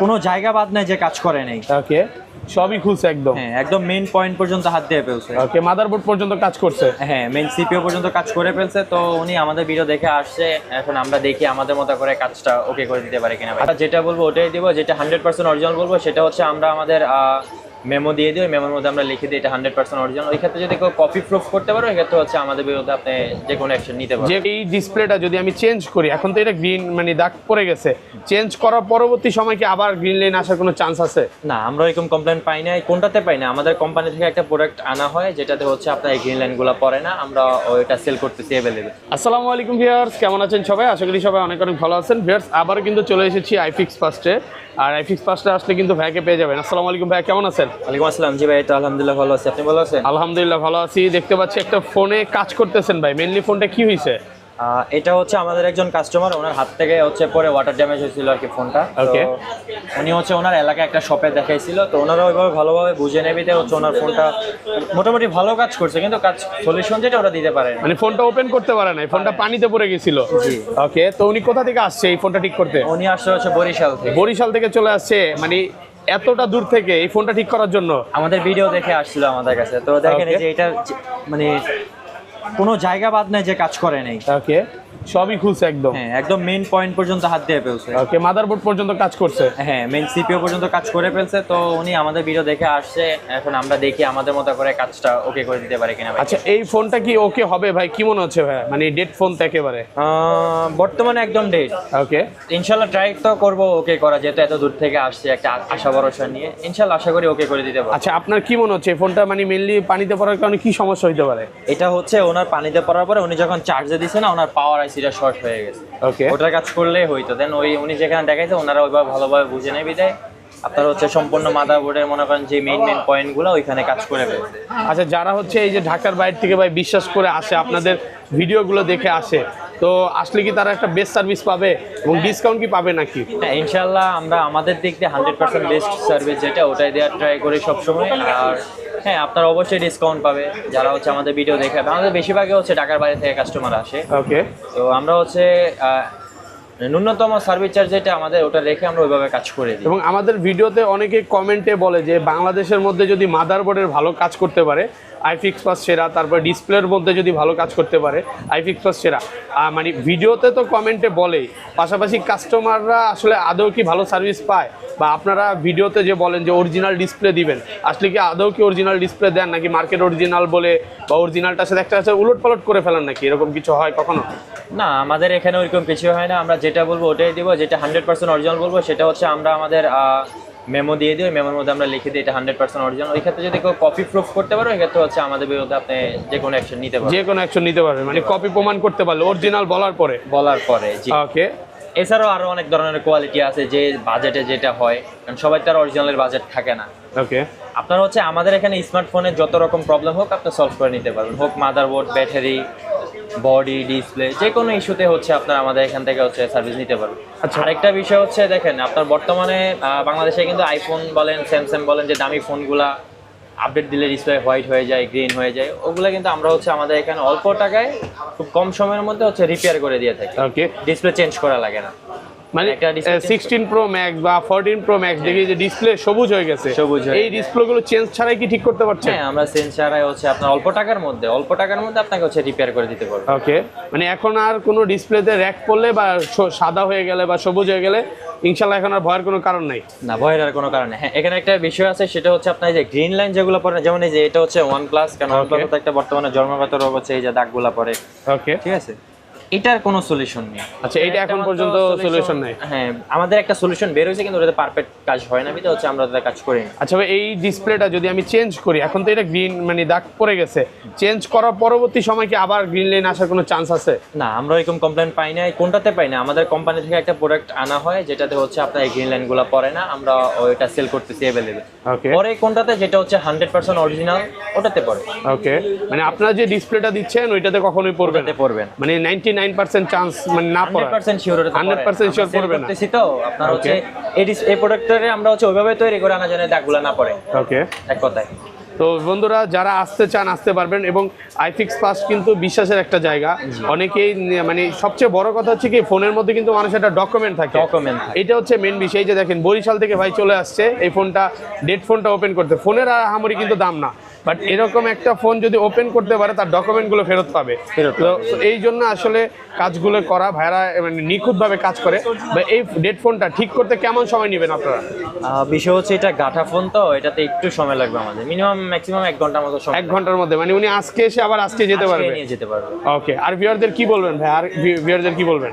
কোনো জায়গা বাদ নাই যে কাজ করে নেই। ওকে সবই খুলছে একদম। হ্যাঁ একদম মেইন পয়েন্ট পর্যন্ত হাত দিয়ে ফেলছে। ওকে মাদারবোর্ড পর্যন্ত কাজ করছে। হ্যাঁ মেইন সিপিও পর্যন্ত কাজ করে ফেলছে তো উনি আমাদের ভিডিও দেখে আসছে এখন আমরা দেখি আমাদের মতো করে কাজটা ওকে করে দিতে পারে কিনা। আমরা যেটা বলব ওটাই দেবো যেটা হান্ড্রেড পার্সেন্ট অরিজিনাল বলব সেটা হচ্ছে আমরা আমাদের মেমো দিয়ে দিই ওই মেমোর মধ্যে আমরা লিখে দিই এটা হান্ড্রেড পার্সেন্ট অরিজিনাল ওই ক্ষেত্রে যদি কেউ কপি প্রুফ করতে পারো এক্ষেত্রে হচ্ছে আমাদের বিরুদ্ধে আপনি যে কোনো অ্যাকশন নিতে পারেন। যে এই ডিসপ্লেটা যদি আমি চেঞ্জ করি এখন তো এটা গ্রিন মানে দাগ পড়ে গেছে। চেঞ্জ করার পরবর্তী সময় কি আবার গ্রিন লাইন আসার কোনো চান্স আছে? না আমরা এরকম কমপ্লেন পাই না কোনটাতে পাই না আমাদের কোম্পানি থেকে একটা প্রোডাক্ট আনা হয় যেটাতে হচ্ছে আপনার এই গ্রিন লাইনগুলো পড়ে না। আমরা ওইটা সেল করতেছি অ্যাভেলেবেল আসসালামু আলাইকুম ভিউয়ার্স কেমন আছেন সবাই? আশা করি সবাই অনেক অনেক ভালো আছেন। ভিউয়ার্স আবার কিন্তু চলে এসেছি আইফিক্স ফার্স্টে আর আইফিক্স ফার্স্টে আসলে কিন্তু ভাইকে পেয়ে যাবেন। আসসালামু আলাইকুম ভাই কেমন আছেন? ওয়ালাইকুম আসসালাম। জি ভাই তো আলহামদুলিল্লাহ ভালো আছি। আপনি ভালো আছেন? আলহামদুলিল্লাহ ভালো আছি। দেখতে পাচ্ছি একটা ফোনে কাজ করতেছেন ভাই। মেনলি ফোনটা কি হয়েছে এটা হচ্ছে আমাদের একজন কাস্টমার ওনার হাত থেকে হচ্ছে পরে ওয়াটার ড্যামেজ হয়েছিল আর কি ফোনটা। উনি হচ্ছে ওনার এলাকায় একটা শপে দেখাইছিল। তো ওনারা ওইভাবে ভালোভাবে বুঝে নেবিতে হচ্ছে ওনার ফোনটা মোটামুটি ভালো কাজ করছে কিন্তু কাজ সলিউশন যেটা ওরা দিতে পারে মানে ফোনটা ওপেন করতে পারে ফোনটা পানিতে পড়ে গেছিল। ওকে তো উনি কোথা থেকে আসছে এই ফোনটা ঠিক করতে? উনি আসলে হচ্ছে বরিশাল থেকে। বরিশাল থেকে চলে আসছে মানে এতটা দূর থেকে এই ফোনটা ঠিক করার জন্য? আমাদের ভিডিও দেখে আসছিল আমাদের কাছে। তো দেখেন এই যে এটা মানে কোনো জায়গা বাদ নাই যে কাজ করে নেই। ওকে সবই খুলছে একদম। হ্যাঁ একদম মেইন পয়েন্ট পর্যন্ত হাত দিয়ে ফেলছে। ওকে মাদারবোর্ড পর্যন্ত কাজ করছে। হ্যাঁ মেইন সিপিও পর্যন্ত কাজ করে ফেলছে তো উনি আমাদের ভিডিও দেখে আসছে এখন আমরা দেখি আমাদের মতো করে কাজটা ওকে করে দিতে পারে কিনা আচ্ছা এই ফোনটা কি ওকে হবে ভাই? কি মনে হচ্ছে ভাই? মানে ডেড ফোন তো একেবারে? বর্তমানে একদম ডেট ওকে ইনশাল্লাহ ট্রাই তো করব ওকে করা যেহেতু এত দূর থেকে আসছে একটা আশা ভরসা নিয়ে। ইনশাল্লাহ আশা করি ওকে করে দিতে পারব। আচ্ছা আপনার কি মনে হচ্ছে? এই ফোনটা মানে মেনলি পানিতে পড়ার কারণে কি সমস্যা হতে পারে? এটা হচ্ছে ওনার পানিতে পড়ার পরে উনি যখন চার্জে দিছে না ওনার পাওয়ার আইসিটা শর্ট হয়ে গেছে। ওটার কাজ করলেই হইতো। দেন ওই উনি যেখানে দেখাইছে ওনারা ওইভাবে ভালোভাবে বুঝে নেবে বিদায়। আপনার হচ্ছে সম্পূর্ণ মাদার বোর্ডের মনে করেন যে মেইন মেইন পয়েন্টগুলো ওইখানে কাজ করে ফেলছে আচ্ছা যারা হচ্ছে এই যে ঢাকার বাইরে থেকে ভাই বিশ্বাস করে আসে আপনাদের ভিডিওগুলো দেখে আসে তো আসলে কি তারা একটা বেস্ট সার্ভিস পাবে এবং ডিসকাউন্ট কি পাবে নাকি? হ্যাঁ ইনশাল্লাহ আমরা আমাদের দিক দিয়ে হান্ড্রেড পার্সেন্ট বেস্ট সার্ভিস যেটা ওটাই দেওয়ার ট্রাই করি সবসময়। আর হ্যাঁ আপনারা অবশ্যই ডিসকাউন্ট পাবে যারা হচ্ছে আমাদের ভিডিও দেখে। আমাদের বেশিরভাগই হচ্ছে ঢাকার বাইরে থেকে কাস্টমার আসে। ওকে তো আমরা হচ্ছে ন্যূনতম সার্ভিস চার্জ যেটা আমাদের, ওটা রেখে আমরা ওইভাবে কাজ করে দিই। এবং আমাদের ভিডিওতে অনেকে কমেন্টে বলে যে, বাংলাদেশের মধ্যে যদি মাদারবোর্ডের ভালো কাজ করতে পারে আইফিক্স পাস সেরা, তারপর ডিসপ্লের মধ্যে যদি ভালো কাজ করতে পারে আইফিক্স পাস সেরা। মানে ভিডিওতে তো কমেন্টে বলেই পাশাপাশি কাস্টমাররা আসলে আদৌ কি ভালো সার্ভিস পায়? বা আপনারা ভিডিওতে যে বলেন যে অরিজিনাল ডিসপ্লে দিবেন, আসলে কি আদৌ কি অরিজিনাল ডিসপ্লে দেন, নাকি মার্কেট অরিজিনাল বলে, বা অরিজিনালটার সাথে একটা উলট পালট করে ফেলেন নাকি? এরকম কিছু হয় কখনো? না আমাদের এখানে ওইরকম কিছু হয় না। আমরা যেটা বলব ওটাই দিব যেটা হান্ড্রেড পার্সেন্ট অরিজিনাল বলব সেটা হচ্ছে আমরা আমাদের মেমো দিয়ে দিই ওই মেমোর মধ্যে আমরা লিখে দিই এটা হান্ড্রেড পার্সেন্ট অরিজিনাল। ওই ক্ষেত্রে যদি কেউ কপি প্রুফ করতে পারো এক্ষেত্রে হচ্ছে আমাদের বিরুদ্ধে আপনি যে কোনো অ্যাকশন নিতে পারেন যে কোনো অ্যাকশন নিতে পারবেন মানে কপি প্রমাণ করতে পারলে অরিজিনাল বলার পরে। বলার পরে জি। ওকে এছাড়াও আরও অনেক ধরনের কোয়ালিটি আছে যে বাজেটে যেটা হয় কারণ সবাই তার অরিজিনালের বাজেট থাকে না। ওকে আপনার হচ্ছে আমাদের এখানে স্মার্টফোনের যত রকম প্রবলেম হোক আপনি সলভ করে নিতে পারবেন। হোক মাদারবোর্ড ব্যাটারি বডি ডিসপ্লে যে কোনো ইস্যুতে হচ্ছে আপনার আমাদের এখান থেকে হচ্ছে সার্ভিস নিতে পারবেন আচ্ছা। আরেকটা বিষয় হচ্ছে দেখেন আপনার বর্তমানে বাংলাদেশে কিন্তু আইফোন বলেন স্যামসাং বলেন যে দামি ফোনগুলা আপডেট দিলে ডিসপ্লে হোয়াইট হয়ে যায় গ্রিন হয়ে যায় ওগুলো কিন্তু আমরা হচ্ছে আমাদের এখানে অল্প টাকায় খুব কম সময়ের মধ্যে হচ্ছে রিপেয়ার করে দিয়ে থাকি। ডিসপ্লে চেঞ্জ করা লাগে না। মানে একটা display সিক্সটিন প্রো ম্যাক্স বা ফোরটিন প্রো ম্যাক্স দেখি যে ডিসপ্লে সবুজ হয়ে গেছে। সবুজ এই ডিসপ্লে গুলো চেঞ্জ ছাড়াই কি ঠিক করতে পারছেন? হ্যাঁ আমরা সেন্সারাই হচ্ছে আপনার অল্প টাকার মধ্যে অল্প টাকার মধ্যে আপনাকে হচ্ছে রিপেয়ার করে দিতে পারব। ওকে মানে এখন আর কোনো ডিসপ্লেতে র্যাক পড়লে বা সাদা হয়ে গেলে বা সবুজ হয়ে গেলে ইনশাল্লাহ এখন আর ভয়ের কোনো কারণ নাই। না ভয়ের আর কোনো কারণে হ্যাঁ এখানে একটা বিষয় আছে সেটা হচ্ছে আপনার যে গ্রিন লাইন যেগুলো পড়ে যেমন এই যে এটা হচ্ছে ওয়ান প্লাস কারণ ওয়ান প্লাস একটা বর্তমানে জন্মগত রোগ হচ্ছে এই যে দাগগুলা পড়ে। ওকে ঠিক আছে? এটার কোনো সলিউশন নেই। আচ্ছা এইটা এখন পর্যন্ত সলিউশন নাই। হ্যাঁ আমাদের একটা সলিউশন বের হয়েছে কিন্তু ওটাতে পারফেক্ট কাজ হয় না বিধে হচ্ছে আমরা ওটাতে কাজ করি না। আচ্ছা ভাই এই ডিসপ্লেটা যদি আমি চেঞ্জ করি এখন তো এটা গ্রিন মানে দাগ পড়ে গেছে। চেঞ্জ করার পরবর্তী সময় কি আবার গ্রিন লাইন আসার কোনো চান্স আছে? না আমরা এরকম কমপ্লেন পাই না কোনটাতে পাই না আমাদের কোম্পানি থেকে একটা প্রোডাক্ট আনা হয় যেটাতে হচ্ছে আপনার এই গ্রিন লাইনগুলো পড়ে না আমরা ওইটা সেল করতেছি অ্যাভেলেবেল ওকে পরে কোনটাতে যেটা হচ্ছে হান্ড্রেড পার্সেন্ট অরিজিনাল ওটাতে পড়ে। ওকে মানে আপনারা যে ডিসপ্লেটা দিচ্ছেন ওইটাতে কখনোই পড়বে না। পড়বেন মানে নাইনটি নাইন পার্সেন্ট চান্স মানে না পড়া পার্সেন্ট শিওর 100% sure পড়বে না। করতেছি তো আপনার হচ্ছে এই প্রোডাক্টরে আমরা হচ্ছে ওইভাবে তৈরি করে আনা জানি দাগগুলো না পড়ে। ওকে এক কথায়। তো বন্ধুরা যারা আসতে চান আসতে পারবেন এবং আইফিক্স পাস কিন্তু বিশ্বাসের একটা জায়গা। অনেকেই মানে সবচেয়ে বড় কথা হচ্ছে কি ফোনের মধ্যে কিন্তু মানুষের একটা ডকুমেন্ট থাকে। ডকুমেন্ট এটা হচ্ছে মেন বিষয়। যে দেখেন বরিশাল থেকে ভাই চলে আসছে। এই ফোনটা ডেট ফোনটা ওপেন করতে। ফোনের আর আহামরি কিন্তু দাম না। বাট এরকম একটা ফোন যদি ওপেন করতে পারে তার ডকুমেন্টগুলো ফেরত পাবে। তো এই জন্য আসলে কাজগুলো করা ভাইরা মানে নিখুঁতভাবে কাজ করে। বা এই ডেড ফোনটা ঠিক করতে কেমন সময় নেবেন আপনারা? বিষয় হচ্ছে এটা গাঠা ফোন তো এটাতে একটু সময় লাগবে আমাদের। মিনিমাম ম্যাক্সিমাম এক ঘণ্টার মতো সময় এক ঘণ্টার মধ্যে। মানে উনি আজকে এসে আবার আজকে যেতে পারবে? নিয়ে যেতে পারবে। ওকে আর ভিউয়ারদের কি বলবেন ভাই? আর ভিউয়ারদের কি বলবেন?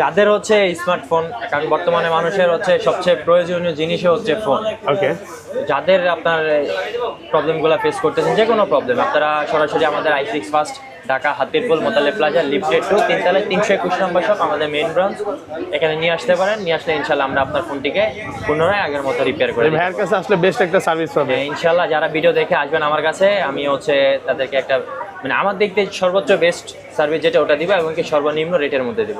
যাদের হচ্ছে স্মার্টফোন কারণ বর্তমানে মানুষের হচ্ছে সবচেয়ে প্রয়োজনীয় জিনিসই হচ্ছে ফোন ওকে যাদের আপনার প্রবলেমগুলো ফেস করতেছেন যে কোনো প্রবলেম আপনারা সরাসরি আমাদের I six first Dhaka Hatirpool Motaleb plaza lifted two তিনতলায় তিনশো একুশ নম্বর শপ আমাদের মেইন ব্রাঞ্চ এখানে নিয়ে আসতে পারেন নিয়ে আসলে ইনশাল্লাহ আমরা আপনার ফোনটিকে পুনরায় আগের মতো রিপেয়ার করে ভাইয়ের কাছে আসলে বেস্ট একটা সার্ভিস পাবে হ্যাঁ, ইনশাল্লাহ যারা ভিডিও দেখে আসবেন আমার কাছে আমি হচ্ছে তাদেরকে একটা মানে আমার দিক থেকে সর্বোচ্চ বেস্ট সার্ভিস যেটা ওটা দিব এবং কি সর্বনিম্ন রেটের মধ্যে দিব।